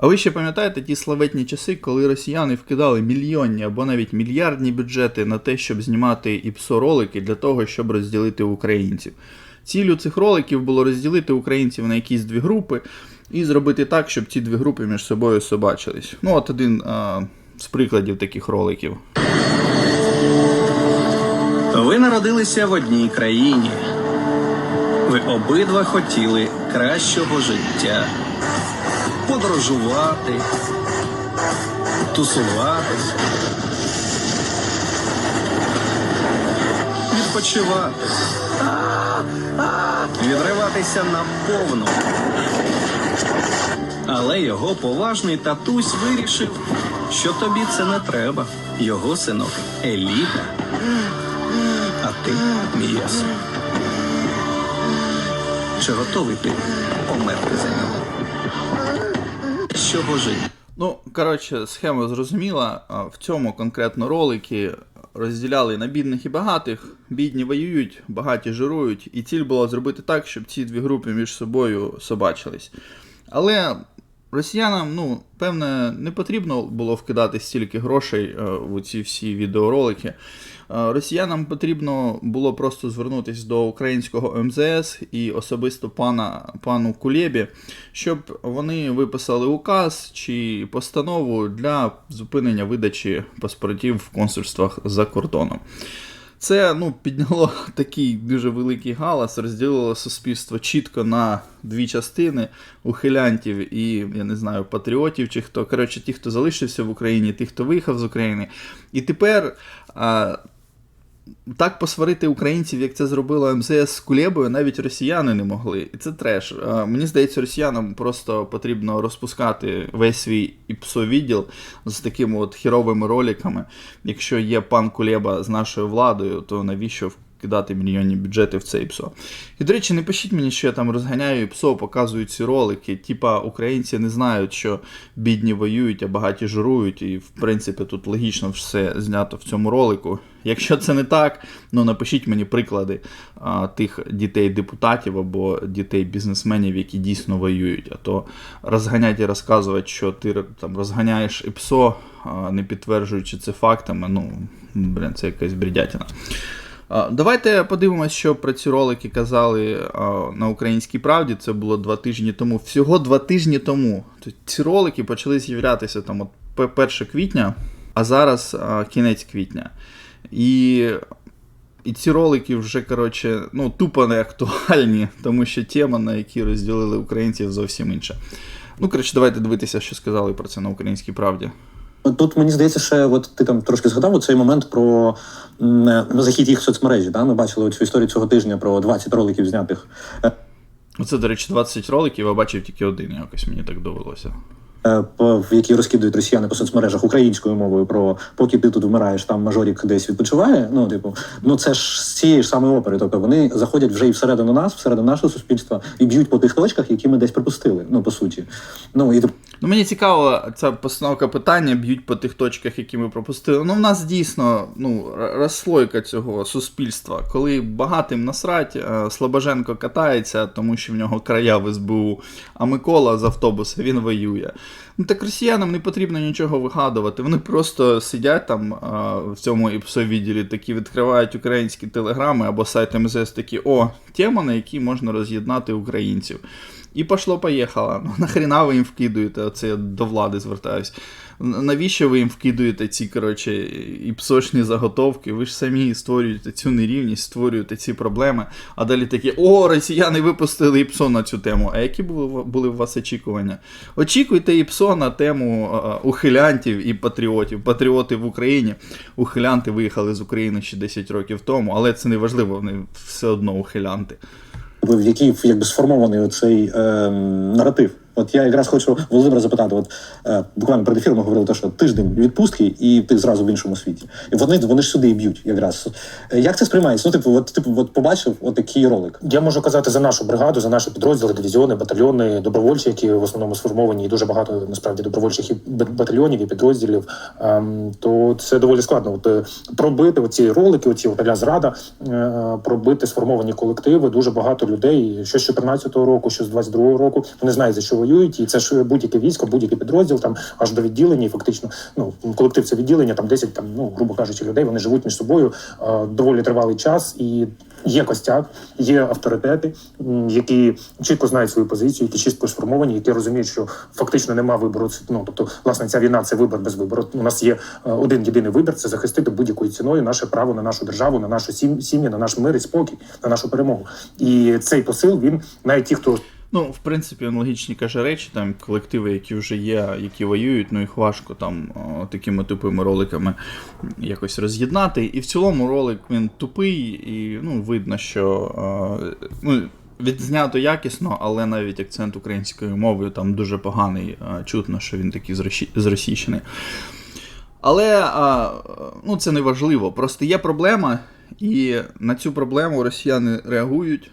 А ви ще пам'ятаєте ті славетні часи, коли росіяни вкидали мільйонні або навіть мільярдні бюджети на те, щоб знімати іпсо ролики для того, щоб розділити українців? Цілю цих роликів було розділити українців на якісь дві групи і зробити так, щоб ці дві групи між собою собачились. Ну, от один а, з прикладів таких роликів. Ви народилися в одній країні. Ви обидва хотіли кращого життя. Подорожувати, тусуватися, відпочивати, відриватися на повну. Але його поважний татусь вирішив, що тобі це не треба. Його синок еліта а ти м'ясо. Чи готовий ти померти за нього? Що божий. Ну, коротше, схема зрозуміла. В цьому конкретно ролики розділяли на бідних і багатих. Бідні воюють, багаті жирують, і ціль була зробити так, щоб ці дві групи між собою собачились. Але росіянам, ну, певне, не потрібно було вкидати стільки грошей е, в ці всі відеоролики. Е, Росіянам потрібно було просто звернутися до українського МЗС і особисто пана пану Кулєбі, щоб вони виписали указ чи постанову для зупинення видачі паспортів в консульствах за кордоном. Це ну, підняло такий дуже великий галас, розділило суспільство чітко на дві частини ухилянтів і, я не знаю, патріотів, чи хто. Коротше, ті, хто залишився в Україні, ті, хто виїхав з України. І тепер а, так посварити українців, як це зробило МЗС з Кулєбою, навіть росіяни не могли. І це треш. Мені здається, росіянам просто потрібно розпускати весь свій іпсовідділ з такими от хіровими роликами. Якщо є пан Кулєба з нашою владою, то навіщо вкидати мільйонні бюджети в це ІПСО? І, до речі, не пишіть мені, що я там розганяю ІПСО, показую ці ролики. Типа українці не знають, що бідні воюють, а багаті жирують, і в принципі тут логічно все знято в цьому ролику. Якщо це не так, ну напишіть мені приклади а, тих дітей-депутатів або дітей-бізнесменів, які дійсно воюють. А то розганяти і розказувати, що ти там розганяєш ІПСО, не підтверджуючи це фактами, ну, блін, це якась бредятина. Давайте подивимось, що про ці ролики казали на Українській правді. Це було два тижні тому. Всього два тижні тому. Тобто Ці ролики почали з'являтися там от 1 квітня, а зараз кінець квітня. І, і ці ролики вже, коротше, ну, тупо не актуальні, тому що тема, на якій розділили українців, зовсім інша. Ну, коротше, давайте дивитися, що сказали про це на Українській правді. Тут мені здається, ще от ти там трошки згадав цей момент про захід їх в соцмережі. Да? Ми бачили цю історію цього тижня про 20 роликів знятих Це, до речі, 20 роликів, а бачив тільки один, якось мені так довелося. Е, в які розкидують росіяни по соцмережах українською мовою про поки ти тут вмираєш, там мажорік десь відпочиває. Ну, типу, ну це ж з цієї ж самої опери. Тобто вони заходять вже і всередину нас, всередину нашого суспільства, і б'ють по тих точках, які ми десь припустили. Ну по суті. Ну і Ну, мені цікаво, ця постановка питання б'ють по тих точках, які ми пропустили. Ну, в нас дійсно ну, розслойка цього суспільства, коли багатим насрать, е, Слобоженко катається, тому що в нього края в СБУ, а Микола з автобуса він воює. Ну так росіянам не потрібно нічого вигадувати. Вони просто сидять там а, в цьому ІПСО-відділі, такі відкривають українські телеграми або сайт МЗС такі, о, тема, на якій можна роз'єднати українців. І пошло-поїхало. Ну, нахріна ви їм вкидуєте, оце я до влади звертаюсь. Навіщо ви їм вкидуєте ці, коротше, і псошні заготовки? Ви ж самі створюєте цю нерівність, створюєте ці проблеми, а далі такі, о, росіяни випустили ІПСО на цю тему. А які були, у вас очікування? Очікуйте ІПСО на тему ухилянтів і патріотів. Патріоти в Україні. Ухилянти виїхали з України ще 10 років тому, але це не важливо, вони все одно ухилянти. В якій якби сформований оцей е, наратив. От я якраз хочу Володимира запитати: от е, буквально перед ефіром ми говорили, те, що тиждень відпустки, і ти зразу в іншому світі. І вони вони ж сюди і б'ють якраз. Е, Як це сприймається? Ну, типу, от типу, от побачив от такий ролик. Я можу казати за нашу бригаду, за наші підрозділи, дивізіони, батальйони, добровольці, які в основному сформовані, і дуже багато насправді добровольчих і батальйонів і підрозділів. Ем, то це доволі складно. От е, пробити оці ролики, оці оталя зрада, е, пробити сформовані колективи. Дуже багато людей, що з 14-го року, що з 22-го року. Вони знають за що воюють. і це ж будь-яке військо, будь-який підрозділ, там аж до відділення, і фактично, ну колектив це відділення, там 10, там, ну грубо кажучи, людей. Вони живуть між собою е, доволі тривалий час, і є костяк, є авторитети, які чітко знають свою позицію, які чітко сформовані, які розуміють, що фактично нема вибору. Ну тобто, власне, ця війна це вибір без вибору. У нас є е, один єдиний вибір це захистити будь-якою ціною наше право на нашу державу, на нашу сім- сім'ю, на наш мир і спокій, на нашу перемогу. І цей посил він навіть ті, хто Ну, в принципі, аналогічні каже речі, там колективи, які вже є, які воюють, ну їх важко там такими тупими роликами якось роз'єднати. І в цілому ролик він тупий, і ну, видно, що ну, відзнято якісно, але навіть акцент українською мовою там дуже поганий. Чутно, що він такий зросі- зросійщений. Але ну, це не важливо. Просто є проблема, і на цю проблему росіяни реагують,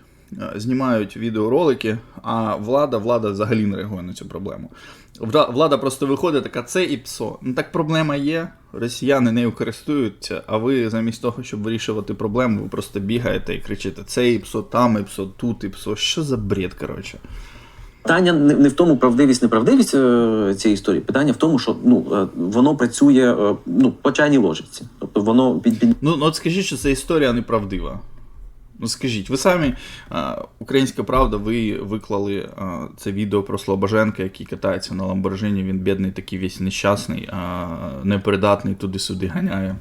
знімають відеоролики, а влада, влада взагалі не реагує на цю проблему. Влада просто виходить така, це і ПСО. Ну так проблема є, росіяни нею користуються, а ви замість того, щоб вирішувати проблему, ви просто бігаєте і кричите: це і ПСО, там і ПСО, тут і ПСО. Що за бред, коротше. Питання не, в тому правдивість, неправдивість е, цієї історії. Питання в тому, що ну е, воно працює е, ну по чайній ложечці. Тобто воно під, під Ну, ну от скажіть, що ця історія неправдива. Ну скажіть, ви самі, Українська Правда, ви виклали це відео про Слобоженка, який катається на Ламборжині. він бідний, такий весь нещасний, а, непридатний туди-сюди ганяє.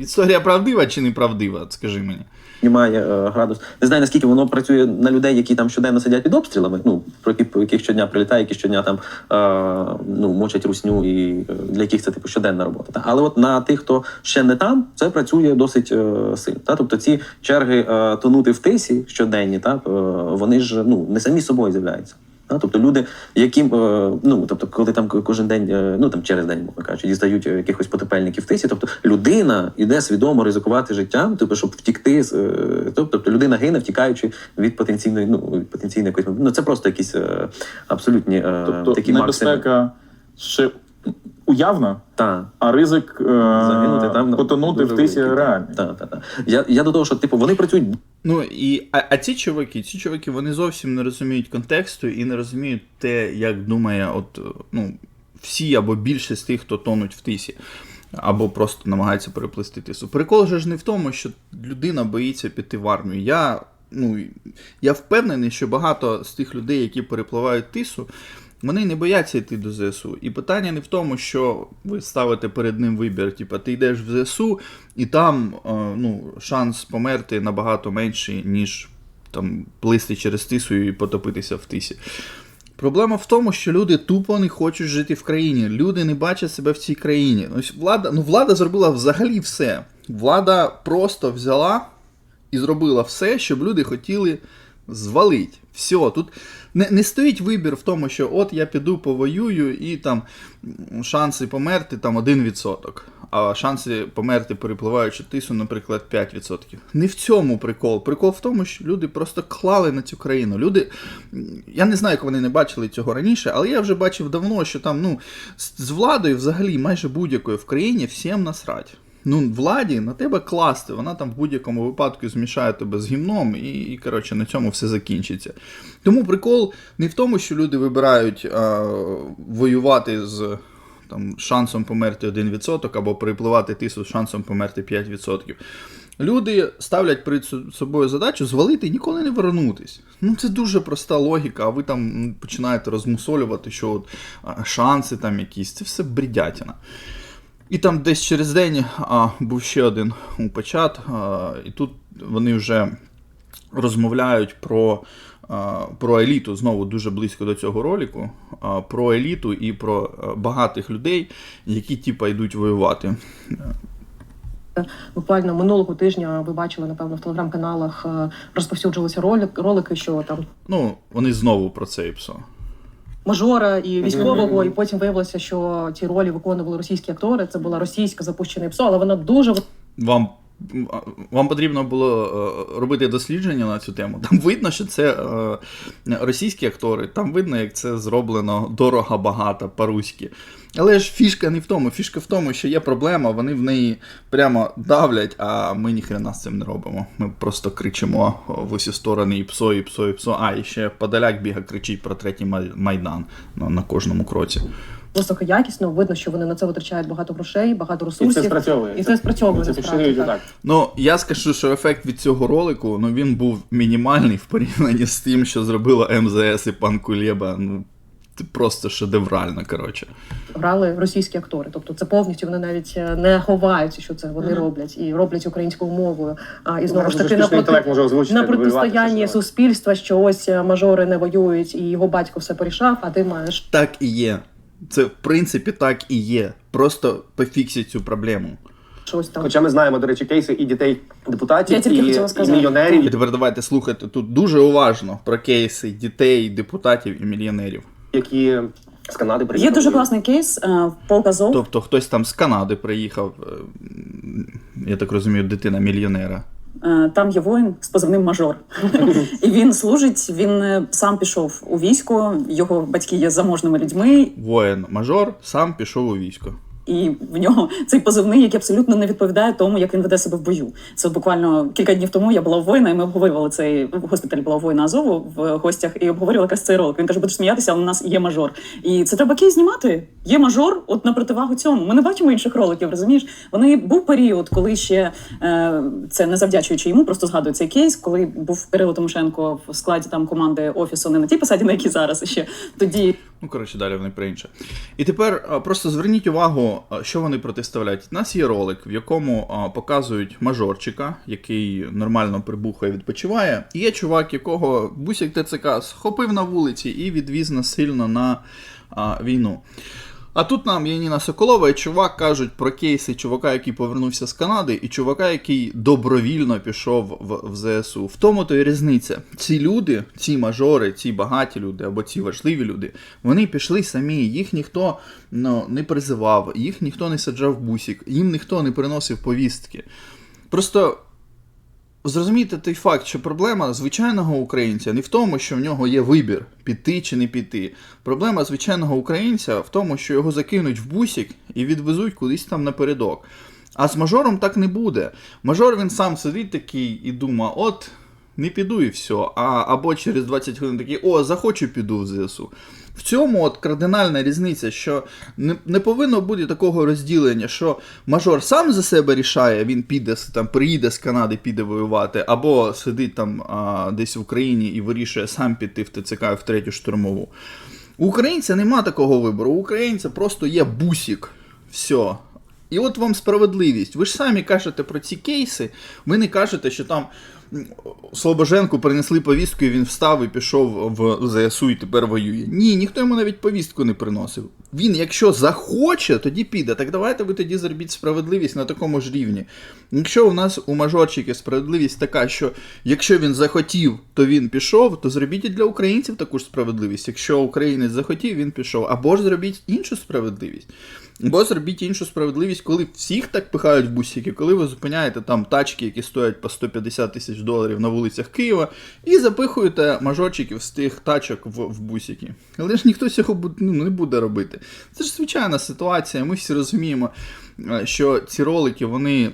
Історія правдива чи неправдива? Скажи мені. Піднімає е, градус. Не знаю наскільки воно працює на людей, які там щоденно сидять під обстрілами. Ну про яких щодня прилітає, які щодня там е, ну мочать русню, і е, для яких це типу щоденна робота. Та? Але от на тих, хто ще не там, це працює досить сильно. Та? Тобто ці черги тонути в тисі щоденні, та? вони ж ну не самі собою з'являються. Тобто люди, яким е, ну тобто, коли там кожен день, е, ну там через день, мовно кажучи, дістають е, якихось потепельників тисі, тобто людина іде свідомо ризикувати життям, тобто, щоб втікти тобто людина гине, втікаючи від потенційної, ну від потенційної якоїсь ну це просто якісь абсолютні Тобто такі небезпека максимум. ще уявна, Та. а ризик е, Загинути там потонути в тисі великий. реальний. Та, та, та. Я, я до того, що типу вони працюють Ну і а, а ці чуваки, ці чуваки, вони зовсім не розуміють контексту і не розуміють те, як думає, от ну, всі або більшість тих, хто тонуть в тисі. Або просто намагаються переплисти тису. Прикол же ж не в тому, що людина боїться піти в армію. Я, ну, я впевнений, що багато з тих людей, які перепливають тису, вони не бояться йти до ЗСУ. І питання не в тому, що ви ставите перед ним вибір, типу, ти йдеш в ЗСУ, і там е, ну, шанс померти набагато менший, ніж там плисти через тису і потопитися в тисі. Проблема в тому, що люди тупо не хочуть жити в країні. Люди не бачать себе в цій країні. Ось влада, ну, влада зробила взагалі все. Влада просто взяла і зробила все, щоб люди хотіли звалить. Все, тут не, не стоїть вибір в тому, що от я піду повоюю і там шанси померти там 1%, а шанси померти, перепливаючи тису, наприклад, 5%. Не в цьому прикол. Прикол в тому, що люди просто клали на цю країну. Люди, я не знаю, як вони не бачили цього раніше, але я вже бачив давно, що там ну, з, владою взагалі майже будь-якою в країні всім насрать. Ну, владі на тебе класти, вона там в будь-якому випадку змішає тебе з гімном, і, і коротше, на цьому все закінчиться. Тому прикол не в тому, що люди вибирають а, воювати з там, шансом померти 1% або перепливати тису з шансом померти 5%. Люди ставлять перед собою задачу звалити і ніколи не вернутись. Ну це дуже проста логіка, а ви там починаєте розмусолювати, що от, шанси там якісь, це все бредятина. І там десь через день а, був ще один упечат, а, і тут вони вже розмовляють про, а, про еліту, знову дуже близько до цього ролику, а, про еліту і про багатих людей, які типа йдуть воювати. Буквально минулого тижня ви бачили, напевно, в телеграм-каналах е, розповсюджувалися ролик, ролики, що там Ну, вони знову про це і псо. Мажора і військового, і потім виявилося, що ті ролі виконували російські актори. Це була російська запущена ПСО, але вона дуже Вам вам потрібно було е, робити дослідження на цю тему. Там видно, що це е, російські актори, там видно, як це зроблено дорого, багато, по-руськи. Але ж фішка не в тому. Фішка в тому, що є проблема, вони в неї прямо давлять, а ми ніхрена з цим не робимо. Ми просто кричимо в усі сторони і псо, і псо, і псо. А, і ще Подоляк біга кричить про третій майдан на кожному кроці. Високоякісно видно, що вони на це витрачають багато грошей, багато І це спрацьовує. І це спрацьовує, Це насправді, так. так. Ну, я скажу, що ефект від цього ролику ну, він був мінімальний в порівнянні з тим, що зробило МЗС і пан Кулєба. Ну, це просто шедеврально, коротше. грали російські актори. Тобто це повністю вони навіть е, не ховаються, що це вони роблять і роблять українською мовою. А і знову ж таки на, проти... озвучити. на протистоянні що- суспільства, що ось е, мажори не воюють, і його батько все порішав, а ти маєш Так і є. Це в принципі так і є. Просто пофіксіть цю проблему. щось там. Хоча ми знаємо, до речі, кейси і дітей депутатів, і, і сказати. І тепер давайте слухати тут дуже уважно про кейси дітей, депутатів і мільйонерів. які з Канади Є дуже класний кейс е, Полк Тобто хтось там з Канади приїхав, е, я так розумію, дитина мільйонера. Е, Там є воїн з позивним мажор. І він служить. Він е, сам пішов у військо. Його батьки є заможними людьми, Воїн-мажор сам пішов у військо. І в нього цей позивний, який абсолютно не відповідає тому, як він веде себе в бою. Це буквально кілька днів тому я була у воїна, і ми обговорювали цей в госпіталі. Була воїна Азову в гостях і обговорювали якраз цей ролик. Він каже, будеш сміятися, але у нас є мажор. І це треба кейс знімати. Є мажор, от на противагу цьому. Ми не бачимо інших роликів, розумієш? Вони був період, коли ще е, це не завдячуючи йому, просто згадую цей кейс, коли був Кирило Тимошенко в складі там команди офісу, не на тій посаді, на якій зараз ще тоді. Ну, коротше, далі вони про інше. І тепер просто зверніть увагу, що вони протиставляють. У нас є ролик, в якому показують мажорчика, який нормально прибухає, відпочиває. І є чувак, якого бусик ТЦК схопив на вулиці і відвіз насильно на війну. А тут нам Яніна Соколова і чувак кажуть про кейси чувака, який повернувся з Канади, і чувака, який добровільно пішов в, в ЗСУ. В тому то і різниця. Ці люди, ці мажори, ці багаті люди або ці важливі люди, вони пішли самі. Їх ніхто ну, не призивав, їх ніхто не саджав бусік, їм ніхто не приносив повістки. Просто зрозумійте той факт, що проблема звичайного українця не в тому, що в нього є вибір піти чи не піти. Проблема звичайного українця в тому, що його закинуть в бусік і відвезуть кудись там напередок. А з мажором так не буде. Мажор він сам сидить такий і думає, от. Не піду і все. А, або через 20 хвилин такий, о, захочу піду в ЗСУ. В цьому от кардинальна різниця, що не, не повинно бути такого розділення, що мажор сам за себе рішає, він піде там, приїде з Канади, піде воювати, або сидить там а, десь в Україні і вирішує сам піти в ТЦК в третю штурмову. У українця нема такого вибору. У українця просто є бусік. Все. І от вам справедливість. Ви ж самі кажете про ці кейси, ви не кажете, що там Слобоженку принесли повістку, і він встав і пішов в ЗСУ і тепер воює. Ні, ніхто йому навіть повістку не приносив. Він, якщо захоче, тоді піде. Так давайте ви тоді зробіть справедливість на такому ж рівні. Якщо у нас у мажорчиків справедливість така, що якщо він захотів, то він пішов, то зробіть і для українців таку ж справедливість. Якщо українець захотів, він пішов. Або ж зробіть іншу справедливість. Або зробіть іншу справедливість, коли всіх так пихають в бусики, коли ви зупиняєте там тачки, які стоять по 150 тисяч доларів на вулицях Києва, і запихуєте мажорчиків з тих тачок в, в бусики. Але ж ніхто цього ну, не буде робити. Це ж звичайна ситуація. Ми всі розуміємо, е, що ці ролики, вони,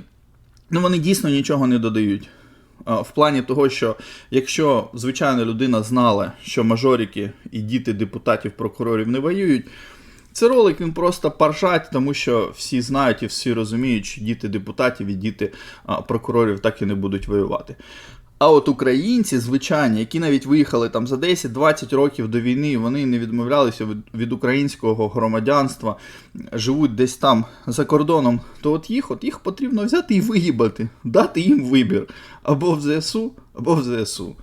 ну, вони дійсно нічого не додають. В плані того, що якщо звичайна людина знала, що мажорики і діти депутатів, прокурорів не воюють, це ролик він просто паршать, тому що всі знають і всі розуміють, що діти депутатів і діти прокурорів так і не будуть воювати. А от українці, звичайні, які навіть виїхали там за 10-20 років до війни, вони не відмовлялися від, від українського громадянства, живуть десь там за кордоном, то от їх, от їх потрібно взяти і виїбати, дати їм вибір або в ЗСУ, або в ЗСУ.